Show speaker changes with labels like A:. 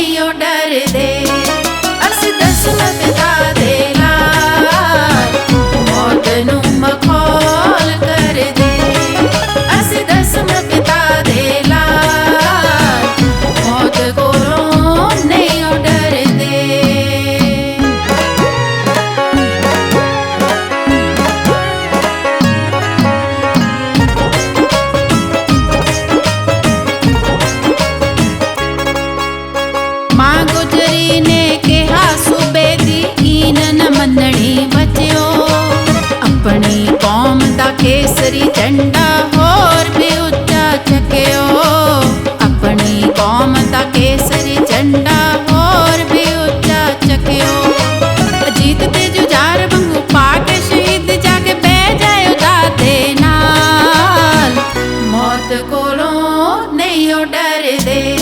A: नहीं ओ डर दे ਕੋਲੋਂ ਨਹੀਂ ਉਹ ਡਰਦੇ।